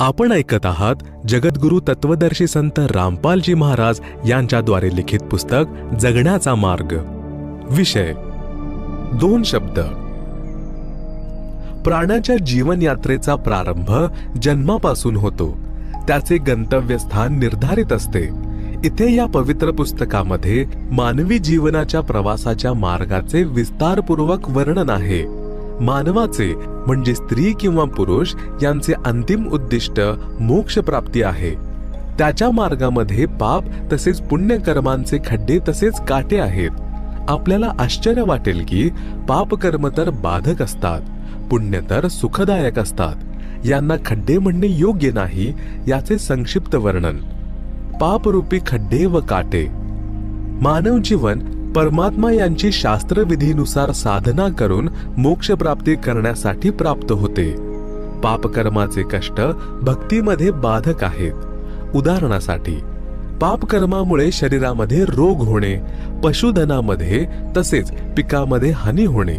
आपण ऐकत आहात जगद्गुरु तत्वदर्शी संत रामपालजी महाराज यांच्याद्वारे लिखित पुस्तक जगण्याचा मार्ग. विषय. दोन शब्द. प्राण्याच्या जीवनयात्रेचा प्रारंभ जन्मापासून होतो. त्याचे गंतव्यस्थान निर्धारित असते. इथे या पवित्र पुस्तकामध्ये मानवी जीवनाच्या प्रवासाच्या मार्गाचे विस्तारपूर्वक वर्णन आहे. मानवाचे म्हणजे स्त्री किंवा पुरुष यांचे अंतिम उद्दिष्ट मोक्ष प्राप्ती आहे. त्याच्या मार्गामध्ये पाप तसेच पुण्यकर्मांचे खड्डे तसेच काटे आहेत. आपल्याला आश्चर्य वाटेल की पाप कर्म तर बाधक असतात पुण्य तर सुखदायक असतात. यांना खड्डे म्हणणे योग्य नाही याचे संक्षिप्त वर्णन. पापरूपी खड्डे व काटे. मानव जीवन परमात्मा यांची शास्त्रविधीनुसार साधना करून मोक्ष प्राप्ती करण्यासाठी प्राप्त होते. पापकर्माचे कष्ट भक्तीमध्ये बाधक आहेत. उदाहरणासाठी पापकर्मामुळे शरीरामध्ये रोग होणे पशुधनामध्ये तसेच पिकामध्ये हानी होणे.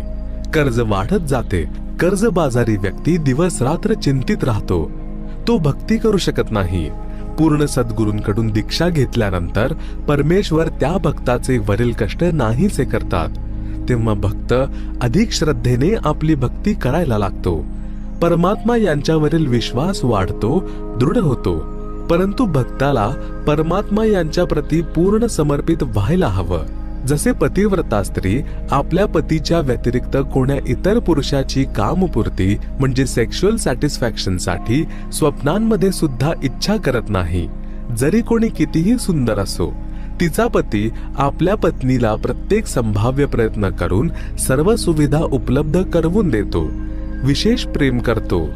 कर्ज वाढत जाते कर्जबाजारी व्यक्ती दिवस रात्र चिंतित राहतो. तो भक्ती करू शकत नाही. पूर्ण सद्गुरूंकडून दीक्षा घेतल्यानंतर परमेश्वर त्या भक्ताचे वरील कष्ट नाहीसे करतात. तेव्हा भक्त अधिक श्रद्धेने आपली भक्ती करायला लागतो. परमात्मा यांच्यावरील विश्वास वाढतो दृढ होतो. परंतु भक्ताला परमात्मा यांच्या प्रती पूर्ण समर्पित व्हायला हवं. जसे पतिव्रता स्त्री आपल्या पतीच्या व्यतिरिक्त कोण्या इतर पुरुषाची कामपूर्ती म्हणजे सेक्शुअल सॅटिस्फॅक्शनसाठी स्वप्नांमध्ये सुद्धा इच्छा करत नाही. जरी कोणी कितीही सुंदर असो तिचा पती आपल्या पत्नीला प्रत्येक संभाव्य प्रयत्न करून सर्व सुविधा उपलब्ध करवून देतो विशेष प्रेम करतो.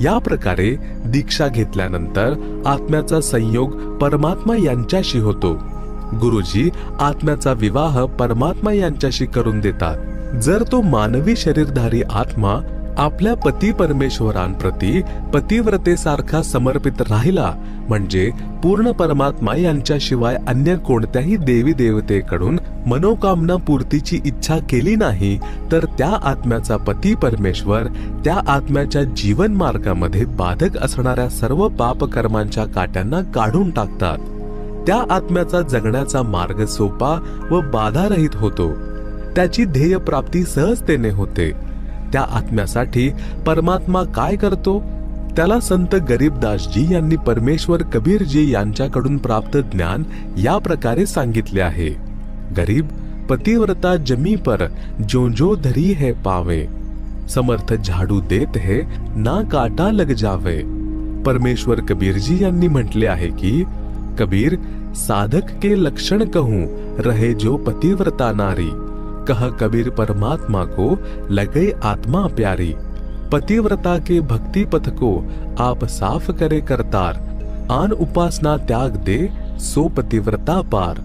या प्रकारे दीक्षा घेतल्यानंतर आत्म्याचा संयोग परमात्मा यांच्याशी होतो. गुरुजी आत्म्याचा विवाह परमात्मा यांच्याशी करून देतात. जर तो मानवी शरीरधारी आत्मा आपल्या पती परमेश्वरांप्रती पतिव्रतेसारखा समर्पित राहिला म्हणजे पूर्ण परमात्मा यांच्याशिवाय अन्य कोणत्याही देवी देवतेकडून मनोकामना पूर्तीची इच्छा केली नाही तर त्या आत्म्याचा पती परमेश्वर त्या आत्म्याच्या जीवन मार्गामध्ये बाधक असणाऱ्या सर्व पापकर्मांच्या काट्यांना काढून टाकतात. त्या आत्म्याचा जगण्याचा मार्ग सोपा व बाधारहित होतो. त्याची ध्येय प्राप्ती सहजतेने होते. त्या आत्म्यासाठी परमात्मा काय करतो? त्याला संत गरीबदासजी यांनी परमेश्वर कबीरजी यांच्याकडून प्राप्त ज्ञान या प्रकारे सांगितले आहे. गरीब पतिव्रता जमी पर जो जो धरी है पावे. समर्थ झाडू देत है ना काटा लग जावे. परमेश्वर कबीरजी यांनी म्हटले आहे की कबीर साधक के लक्षण कहूं रहे जो पतिव्रता नारी। कह कबीर परमात्मा को लगे आत्मा प्यारी। पतिव्रता के भक्ति पथ को आप साफ करे करतार। आन उपासना त्याग दे सो पतिव्रता पार।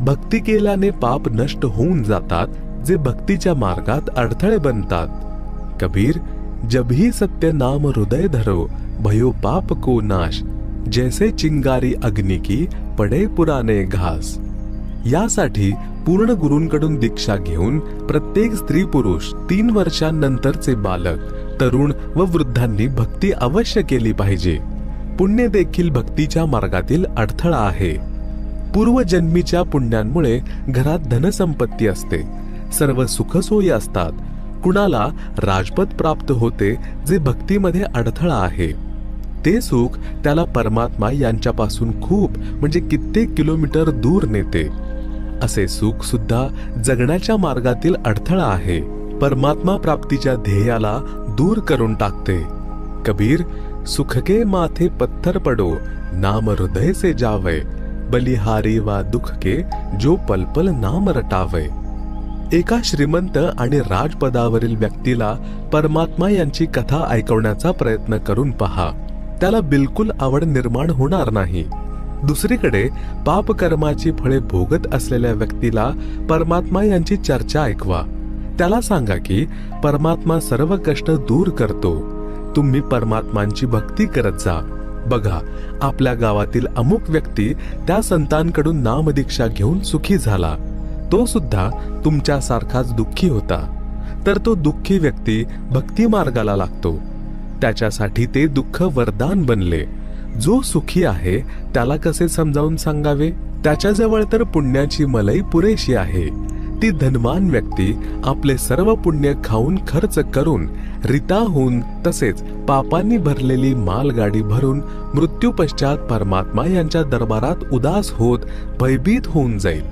भक्ती केल्याने पाप नष्ट होऊन जातात जे भक्तीच्या मार्गात अडथळे बनतात। कबीर जब ही सत्य नाम हृदय धरो भयो पाप को नाश। जैसे चिंगारी अग्नि की पडे पुराने घास। यासाठी पूर्ण गुरूंकडून दीक्षा घेऊन प्रत्येक स्त्री पुरुष तीन वर्षांनंतरचे बालक तरुण व वृद्धांनी भक्ती अवश्य केली पाहिजे. पुण्य देखील भक्तीच्या मार्गातील अडथळा आहे. पूर्वजन्मीच्या पुण्यांमुळे घरात धनसंपत्ती असते. सर्व सुखसोयी असतात. कुणाला राजपद प्राप्त होते जे भक्तीमध्ये अडथळा आहे. ते सुख त्याला परमात्मा यांच्यापासून खूप म्हणजे कित्येक किलोमीटर दूर नेते. असे सुख सुद्धा जगण्याच्या मार्गातील अडथळा आहे. परमात्मा प्राप्तीच्या ध्येयाला दूर करून टाकते. कबीर सुखके माथे पत्थर पडो नाम हृदय से जावे बलिहारी वा दुख के जो पलपल नाम रटावे. एका श्रीमंत आणि राजपदावरील व्यक्तीला परमात्मा यांची कथा ऐकवण्याचा प्रयत्न करून पहा. त्याला बिलकुल आवड निर्माण होणार नाही. दुसरीकडे पापकर्माची फळे भोगत असलेल्या व्यक्तीला परमात्मा यांची चर्चा ऐकवा. त्याला सांगा की परमात्मा सर्व कष्ट दूर करतो. तुम्ही परमात्मांची भक्ती करत जा. बघा आपल्या गावातील अमुक व्यक्ती त्या संतांकडून नामदीक्षा घेऊन सुखी झाला. तो सुद्धा तुमच्यासारखाच दुःखी होता. तर तो दुःखी व्यक्ती भक्ती मार्गाला लागतो. त्याच्यासाठी ते दुःख वरदान बनले. जो सुखी आहे त्याला कसे समजावून सांगावे? त्याच्याजवळ तर पुण्याची मलई पुरेशी आहे. ती धनवान व्यक्ती आपले सर्व पुण्य खाऊन खर्च करून रिता होऊन तसेच पापांनी भरलेली मालगाडी भरून मृत्यूपश्चात परमात्मा यांच्या दरबारात उदास होत भयभीत होऊन जाईल.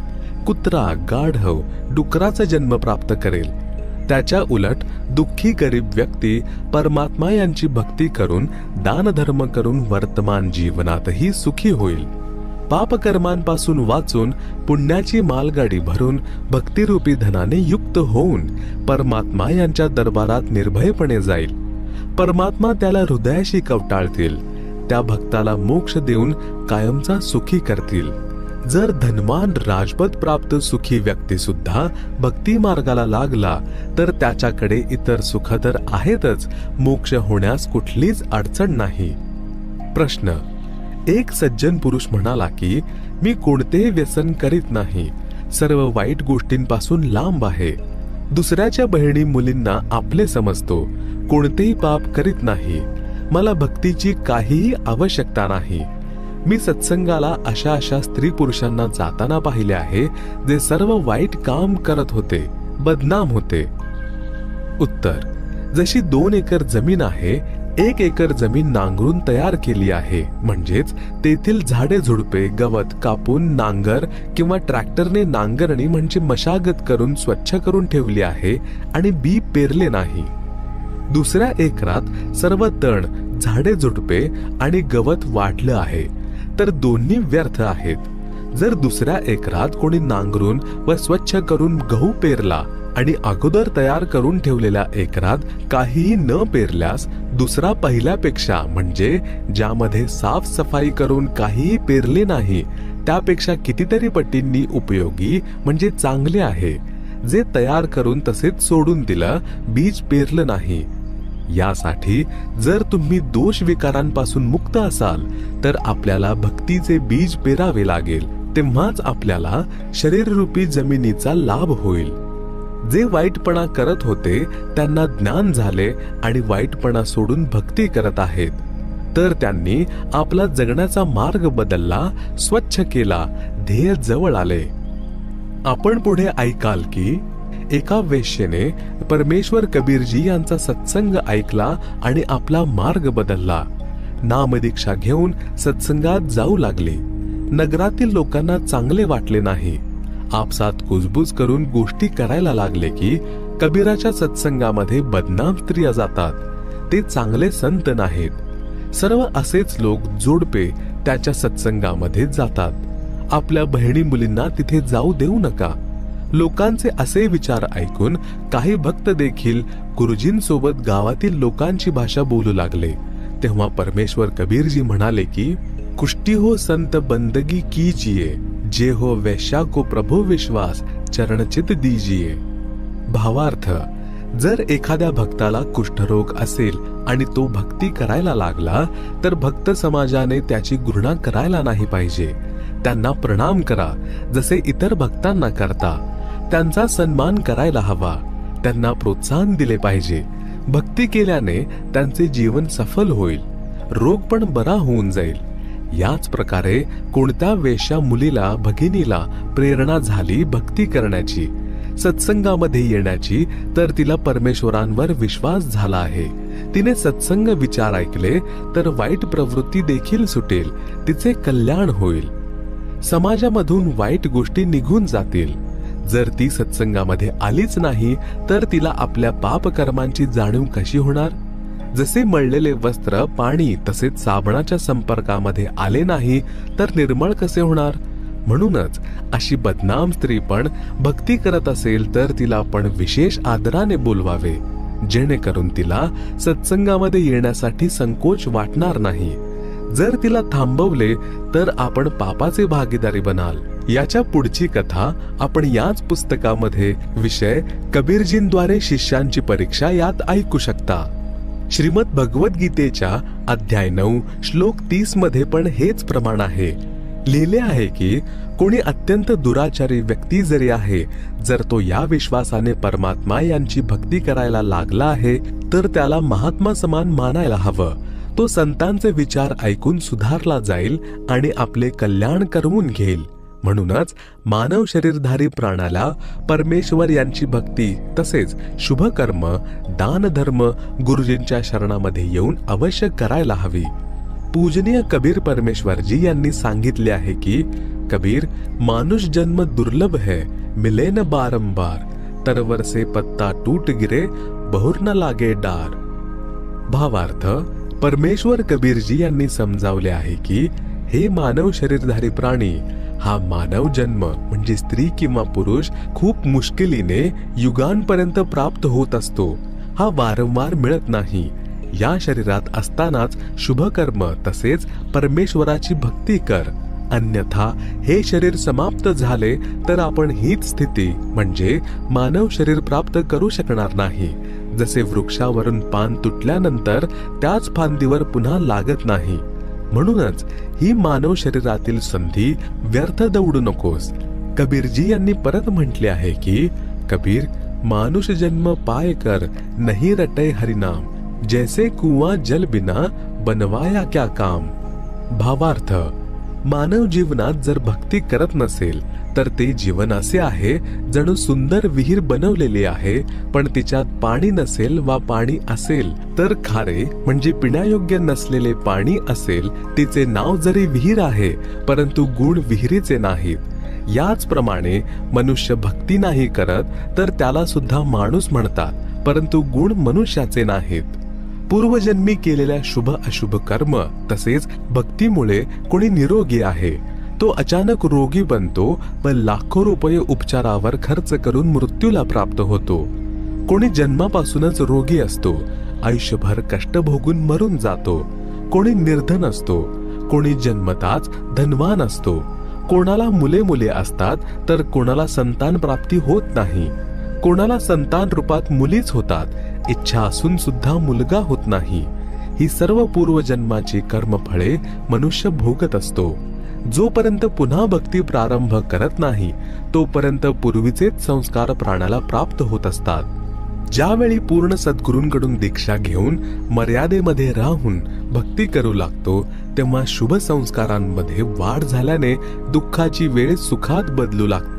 कुत्रा गाढव डुकराचा जन्म प्राप्त करेल. त्याच्या उलट दुःखी गरीब व्यक्ती परमात्मा यांची भक्ती करून दानधर्म करून वर्तमान जीवनातही सुखी होईल. पापकर्मांपासून वाचून पुण्याची मालगाडी भरून भक्तिरूपी धनाने युक्त होऊन परमात्मा यांच्या दरबारात निर्भयपणे जाईल. परमात्मा त्याला हृदयाशी कवटाळतील. त्या भक्ताला मोक्ष देऊन कायमचा सुखी करतील. जर धनवान राजपद प्राप्त सुखी व्यक्ती सुद्धा भक्ती मार्गाला लागला तर त्याच्याकडे इतर सुख तर आहेतच मोक्ष होण्यास कुठलीच अडचण नाही. प्रश्न. एक सज्जन पुरुष म्हणाला की मी कोणतेही व्यसन करीत नाही. सर्व वाईट गोष्टींपासून लांब आहे. दुसऱ्याच्या बहिणी मुलींना आपले समजतो. कोणतेही पाप करीत नाही. मला भक्तीची काहीही आवश्यकता नाही. मी सत्संगाला अशा अशा स्त्री पुरुषांना जाताना पाहिले आहे जे सर्व वाईट काम करत होते बदनाम होते. उत्तर जशी दोन एकर जमीन आहे एक एकर जमीन नांगरून तयार केली आहे. म्हणजेच तेथील झाडे झुडपे गवत कापून नांगर किंवा ट्रॅक्टरने नांगरणी म्हणजे मशागत करून स्वच्छ करून ठेवली आहे आणि बी पेरले नाही. दुसऱ्या एकरात सर्व तण झाडे झुडपे आणि गवत वाढलं आहे. तर दोन्ही व्यर्थ आहेत. जर दुसऱ्या एकरात कोणी नांगरून व स्वच्छ करून गहू पेरला आणि अगोदर तयार करून ठेवलेल्या एकरात काहीही न पेरल्यास दुसरा पहिल्यापेक्षा म्हणजे ज्यामध्ये साफसफाई करून काहीही पेरले नाही त्यापेक्षा कितीतरी पटींनी उपयोगी म्हणजे चांगले आहे. जे तयार करून तसेच सोडून दिलं बीज पेरलं नाही. यासाठी जर तुम्ही दोष विकारांपासून मुक्त असाल तर आपल्याला भक्तीचे बीज पेरावे लागेल. तेव्हाच आपल्याला शरीररूपी जमिनीचा लाभ होईल. जे वाईटपणा करत होते त्यांना ज्ञान झाले आणि वाईटपणा सोडून भक्ती करत आहेत. तर त्यांनी आपला जगण्याचा मार्ग बदलला स्वच्छ केला ध्येय जवळ आले. आपण पुढे ऐकाल की एका वेश्येने परमेश्वर कबीरजी यांचा सत्संग ऐकला आणि आपला मार्ग बदलला. नामदीक्षा घेऊन सत्संगात जाऊ लागले. नगरातील लोकांना चांगले वाटले नाही. आपसात कुजबूज करून गोष्टी करायला लागले की कबीराच्या सत्संगामध्ये बदनाम स्त्रिया जातात. ते चांगले संत नाहीत. सर्व असेच लोक जोडपे त्याच्या सत्संगामध्ये जातात. आपल्या बहिणी मुलींना तिथे जाऊ देऊ नका. लोकांचे असे विचार ऐकून काही भक्त देखील गुरुजींसोबत गावातील लोकांची भाषा बोलू लागले. तेव्हा परमेश्वर कबीरजी म्हणाले की कुष्टी हो संत बंदगी कीजिये जे हो वैश्या को प्रभू विश्वास चरणचित दीजिये भावार्थ जर एखाद्या भक्ताला कुष्ठरोग असेल आणि तो भक्ती करायला लागला तर भक्त समाजाने त्याची घृणा करायला नाही पाहिजे. त्यांना प्रणाम करा जसे इतर भक्तांना करता. त्यांचा सन्मान करायला हवा. त्यांना प्रोत्साहन दिले पाहिजे. भक्ती केल्याने त्यांचे जीवन सफल होईल. रोग पण बरा होऊन जाईल. याच प्रकारे कोणत्या वेश्या मुलीला भगिनीला प्रेरणा झाली भक्ती करण्याची सत्संगामध्ये येण्याची तर तिला परमेश्वरांवर विश्वास झाला आहे. तिने सत्संग विचार ऐकले तर वाईट प्रवृत्ती देखील सुटेल. तिचे कल्याण होईल. समाजामधून वाईट गोष्टी निघून जातील. जर ती सत्संगामध्ये आलीच नाही तर तिला आपल्या पापकर्मांची जाणीव कशी होणार? जसे मळलेले वस्त्र पाणी तसेच साबणाच्या संपर्कामध्ये आले नाही तर निर्मळ कसे होणार? म्हणूनच अशी बदनाम स्त्री पण भक्ती करत असेल तर तिला आपण विशेष आदराने बोलवावे जेणेकरून तिला सत्संगामध्ये येण्यासाठी संकोच वाटणार नाही. जर तिला थांबवले तर आपण पापाचे भागीदारी बनाल. याच्या पुढची कथा आपण याच पुस्तकामध्ये विषय कबीरजींद्वारे शिष्यांची परीक्षा यात ऐकू शकता. श्रीमद भगवद्गीतेच्या अध्याय नऊ श्लोक तीसमध्ये पण हेच प्रमाण आहे. लिहिले आहे की कोणी अत्यंत दुराचारी व्यक्ती जरी आहे जर तो या विश्वासाने परमात्मा यांची भक्ती करायला लागला आहे तर त्याला महात्मा समान मानायला हवं. तो संतांचे विचार ऐकून सुधारला जाईल आणि आपले कल्याण करवून घेईल. म्हणूनच मानव शरीरधारी प्राणाला परमेश्वर यांची भक्ती तसेच शुभ कर्म दान धर्म गुरुजींच्या शरणामध्ये येऊन अवश्य करायला हवी. पूजनीय कबीर परमेश्वरजी यांनी सांगितले आहे की कबीर मानुष जन्म दुर्लभ है मिले न बारंबार तरवर से पत्ता टूट गिरे बहुर न लागे डार. भावार्थ परमेश्वर कबीरजी यांनी समजावले आहे की हे मानव शरीरधारी प्राणी हा मानव जन्म म्हणजे स्त्री किंवा पुरुष खूप मुश्किलीने युगांपर्यंत प्राप्त होत असतो. हा वारंवार मिळत नाही. या शरीरात असतानाच शुभकर्म तसेच परमेश्वराची भक्ती कर. अन्यथा हे शरीर समाप्त झाले तर आपण हीच स्थिती म्हणजे मानव शरीर प्राप्त करू शकणार नाही. जसे वृक्षावरून पान तुटल्यानंतर त्याच फांदीवर पुन्हा लागत नाही. म्हणूनच ही मानव शरीरातील संधी व्यर्थ दौडू नकोस. कबीरजी यांनी परत म्हटले आहे की कबीर मानुष जन्म पाय कर नहीं रटय हरिनाम. जैसे कुवा जल बिना बनवाया क्या काम? भावार्थ मानव जीवनात जर भक्ती करत नसेल तर ते जीवन असे आहे जणू सुंदर विहीर बनवलेली आहे पण तिच्यात पाणी नसेल वा पाणी असेल तर खारे म्हणजे पिण्यायोग्य नसलेले पाणी असेल तिचे नाव जरी विहीर आहे परंतु गुण विहिरीचे नाहीत. याचप्रमाणे मनुष्य भक्ती नाही करत तर त्याला सुद्धा माणूस म्हणतात परंतु गुण मनुष्याचे नाहीत. पूर्वजन्मी केलेल्या शुभ अशुभ कर्म तसेच भक्तीमुळे कोणी निरोगी आहे तो अचानक रोगी बनतो व लाखो रुपये उपचारावर खर्च करून मृत्यूला प्राप्त होतो. कोणी जन्मापासूनच रोगी असतो. आयुष्यभर कष्ट भोगून मरून जातो. कोणी निर्धन असतो. कोणी जन्मताच धनवान असतो. कोणाला मुले मुले असतात तर कोणाला संतान प्राप्ती होत नाही. कोणाला संतान रूपात मुलीच होतात. इच्छा असून सुद्धा मुलगा होत नाही. ही सर्व पूर्वजन्माची कर्मफळे मनुष्य भोगत असतो. जोपर्यंत पुन्हा भक्ती प्रारंभ करत नाही तोपर्यंत पूर्वीचेच संस्कार प्राणाला प्राप्त होत असतात. ज्यावेळी पूर्ण सद्गुरूंकडून दीक्षा घेऊन मर्यादेमध्ये राहून भक्ती करू लागतो तेव्हा शुभ संस्कारांमध्ये वाढ झाल्याने दुःखाची वेळ सुखात बदलू लागते.